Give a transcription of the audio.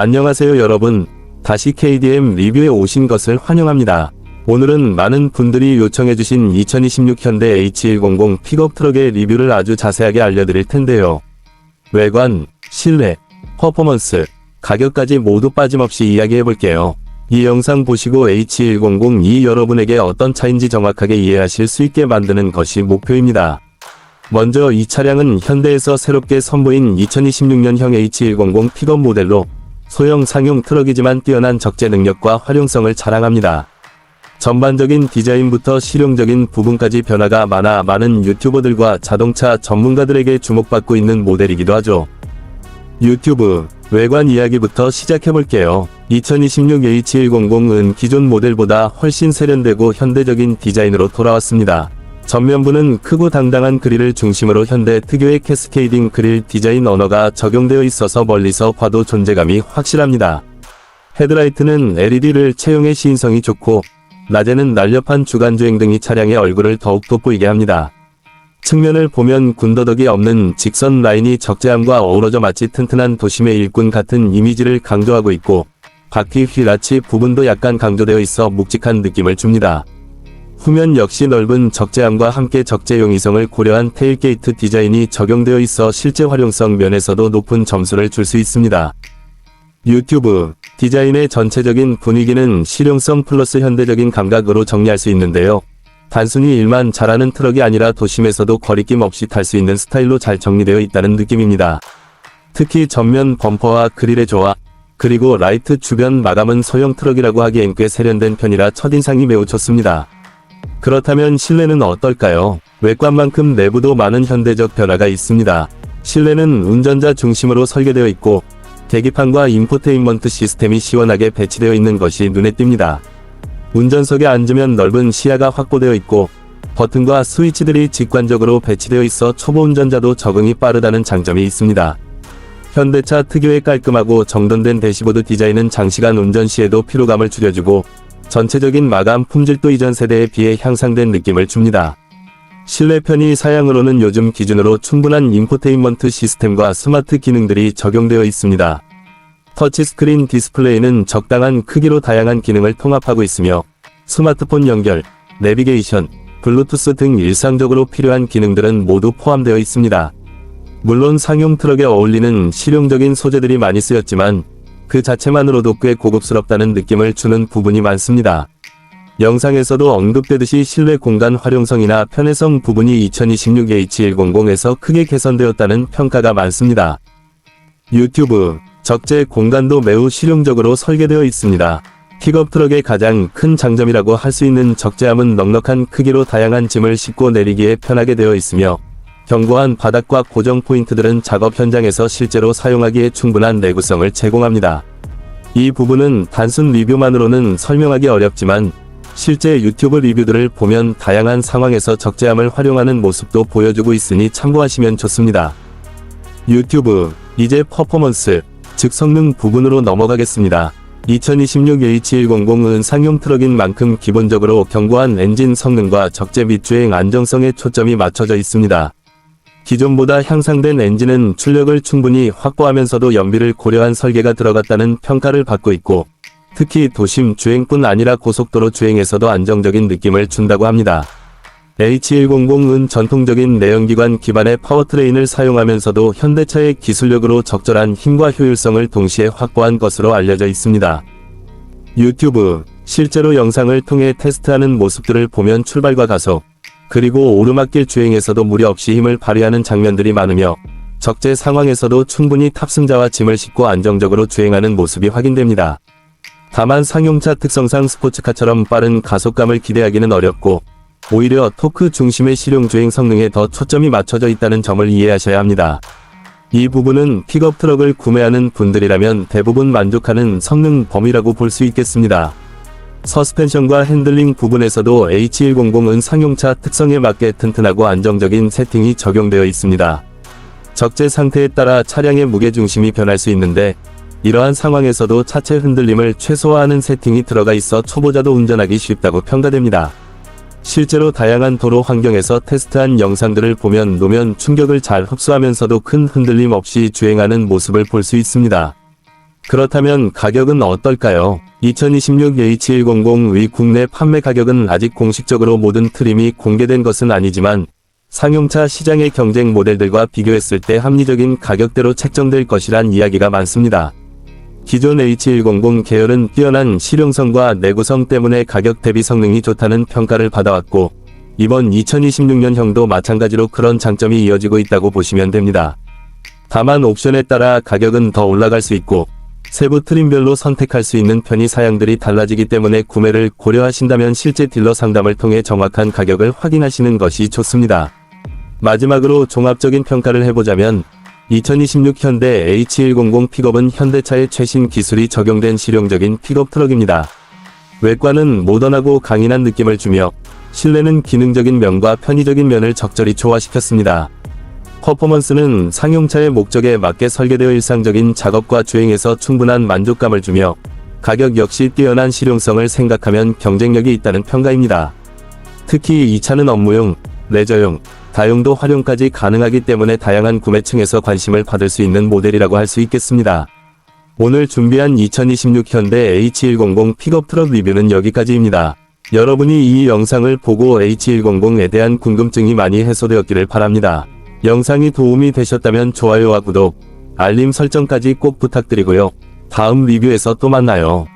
안녕하세요 여러분. 다시 KDM 리뷰에 오신 것을 환영합니다. 오늘은 많은 분들이 요청해주신 2026 현대 H100 픽업 트럭의 리뷰를 아주 자세하게 알려드릴 텐데요. 외관, 실내, 퍼포먼스, 가격까지 모두 빠짐없이 이야기해볼게요. 이 영상 보시고 H100이 여러분에게 어떤 차인지 정확하게 이해하실 수 있게 만드는 것이 목표입니다. 먼저 이 차량은 현대에서 새롭게 선보인 2026년형 H100 픽업 모델로 소형 상용 트럭이지만 뛰어난 적재 능력과 활용성을 자랑합니다. 전반적인 디자인부터 실용적인 부분까지 변화가 많아 많은 유튜버들과 자동차 전문가들에게 주목받고 있는 모델이기도 하죠. 유튜브 외관 이야기부터 시작해볼게요. 2026 H100은 기존 모델보다 훨씬 세련되고 현대적인 디자인으로 돌아왔습니다. 전면부는 크고 당당한 그릴을 중심으로 현대 특유의 캐스케이딩 그릴 디자인 언어가 적용되어 있어서 멀리서 봐도 존재감이 확실합니다. 헤드라이트는 LED를 채용해 시인성이 좋고 낮에는 날렵한 주간주행 등이 차량의 얼굴을 더욱 돋보이게 합니다. 측면을 보면 군더더기 없는 직선 라인이 적재함과 어우러져 마치 튼튼한 도심의 일꾼 같은 이미지를 강조하고 있고 바퀴 휠아치 부분도 약간 강조되어 있어 묵직한 느낌을 줍니다. 후면 역시 넓은 적재함과 함께 적재용 이성을 고려한 테일게이트 디자인이 적용되어 있어 실제 활용성 면에서도 높은 점수를 줄 수 있습니다. 유튜브 디자인의 전체적인 분위기는 실용성 플러스 현대적인 감각으로 정리할 수 있는데요. 단순히 일만 잘하는 트럭이 아니라 도심에서도 거리낌 없이 탈 수 있는 스타일로 잘 정리되어 있다는 느낌입니다. 특히 전면 범퍼와 그릴의 조화, 그리고 라이트 주변 마감은 소형 트럭이라고 하기엔 꽤 세련된 편이라 첫인상이 매우 좋습니다. 그렇다면 실내는 어떨까요? 외관만큼 내부도 많은 현대적 변화가 있습니다. 실내는 운전자 중심으로 설계되어 있고 계기판과 인포테인먼트 시스템이 시원하게 배치되어 있는 것이 눈에 띕니다. 운전석에 앉으면 넓은 시야가 확보되어 있고 버튼과 스위치들이 직관적으로 배치되어 있어 초보 운전자도 적응이 빠르다는 장점이 있습니다. 현대차 특유의 깔끔하고 정돈된 대시보드 디자인은 장시간 운전 시에도 피로감을 줄여주고 전체적인 마감 품질도 이전 세대에 비해 향상된 느낌을 줍니다. 실내 편의 사양으로는 요즘 기준으로 충분한 인포테인먼트 시스템과 스마트 기능들이 적용되어 있습니다. 터치스크린 디스플레이는 적당한 크기로 다양한 기능을 통합하고 있으며 스마트폰 연결, 내비게이션, 블루투스 등 일상적으로 필요한 기능들은 모두 포함되어 있습니다. 물론 상용 트럭에 어울리는 실용적인 소재들이 많이 쓰였지만 그 자체만으로도 꽤 고급스럽다는 느낌을 주는 부분이 많습니다. 영상에서도 언급되듯이 실내 공간 활용성이나 편의성 부분이 2026 H100에서 크게 개선되었다는 평가가 많습니다. 유튜브 적재 공간도 매우 실용적으로 설계되어 있습니다. 픽업 트럭의 가장 큰 장점이라고 할 수 있는 적재함은 넉넉한 크기로 다양한 짐을 싣고 내리기에 편하게 되어 있으며 견고한 바닥과 고정 포인트들은 작업 현장에서 실제로 사용하기에 충분한 내구성을 제공합니다. 이 부분은 단순 리뷰만으로는 설명하기 어렵지만 실제 유튜브 리뷰들을 보면 다양한 상황에서 적재함을 활용하는 모습도 보여주고 있으니 참고하시면 좋습니다. 유튜브 이제 퍼포먼스 즉 성능 부분으로 넘어가겠습니다. 2026 H100은 상용 트럭인 만큼 기본적으로 견고한 엔진 성능과 적재 및 주행 안정성에 초점이 맞춰져 있습니다. 기존보다 향상된 엔진은 출력을 충분히 확보하면서도 연비를 고려한 설계가 들어갔다는 평가를 받고 있고 특히 도심 주행뿐 아니라 고속도로 주행에서도 안정적인 느낌을 준다고 합니다. H100은 전통적인 내연기관 기반의 파워트레인을 사용하면서도 현대차의 기술력으로 적절한 힘과 효율성을 동시에 확보한 것으로 알려져 있습니다. 유튜브 실제로 영상을 통해 테스트하는 모습들을 보면 출발과 가속 그리고 오르막길 주행에서도 무리 없이 힘을 발휘하는 장면들이 많으며 적재 상황에서도 충분히 탑승자와 짐을 싣고 안정적으로 주행하는 모습이 확인됩니다. 다만 상용차 특성상 스포츠카처럼 빠른 가속감을 기대하기는 어렵고 오히려 토크 중심의 실용 주행 성능에 더 초점이 맞춰져 있다는 점을 이해하셔야 합니다. 이 부분은 픽업 트럭을 구매하는 분들이라면 대부분 만족하는 성능 범위라고 볼 수 있겠습니다. 서스펜션과 핸들링 부분에서도 H100은 상용차 특성에 맞게 튼튼하고 안정적인 세팅이 적용되어 있습니다. 적재 상태에 따라 차량의 무게중심이 변할 수 있는데 이러한 상황에서도 차체 흔들림을 최소화하는 세팅이 들어가 있어 초보자도 운전하기 쉽다고 평가됩니다. 실제로 다양한 도로 환경에서 테스트한 영상들을 보면 노면 충격을 잘 흡수하면서도 큰 흔들림 없이 주행하는 모습을 볼 수 있습니다. 그렇다면 가격은 어떨까요? 2026 H100의 국내 판매 가격은 아직 공식적으로 모든 트림이 공개된 것은 아니지만 상용차 시장의 경쟁 모델들과 비교했을 때 합리적인 가격대로 책정될 것이란 이야기가 많습니다. 기존 H100 계열은 뛰어난 실용성과 내구성 때문에 가격 대비 성능이 좋다는 평가를 받아왔고 이번 2026년형도 마찬가지로 그런 장점이 이어지고 있다고 보시면 됩니다. 다만 옵션에 따라 가격은 더 올라갈 수 있고 세부 트림별로 선택할 수 있는 편의 사양들이 달라지기 때문에 구매를 고려하신다면 실제 딜러 상담을 통해 정확한 가격을 확인하시는 것이 좋습니다. 마지막으로 종합적인 평가를 해보자면 2026 현대 H100 픽업은 현대차의 최신 기술이 적용된 실용적인 픽업 트럭입니다. 외관은 모던하고 강인한 느낌을 주며 실내는 기능적인 면과 편의적인 면을 적절히 조화시켰습니다. 퍼포먼스는 상용차의 목적에 맞게 설계되어 일상적인 작업과 주행에서 충분한 만족감을 주며 가격 역시 뛰어난 실용성을 생각하면 경쟁력이 있다는 평가입니다. 특히 이 차는 업무용, 레저용, 다용도 활용까지 가능하기 때문에 다양한 구매층에서 관심을 받을 수 있는 모델이라고 할 수 있겠습니다. 오늘 준비한 2026 현대 H100 픽업 트럭 리뷰는 여기까지입니다. 여러분이 이 영상을 보고 H100에 대한 궁금증이 많이 해소되었기를 바랍니다. 영상이 도움이 되셨다면 좋아요와 구독, 알림 설정까지 꼭 부탁드리고요. 다음 리뷰에서 또 만나요.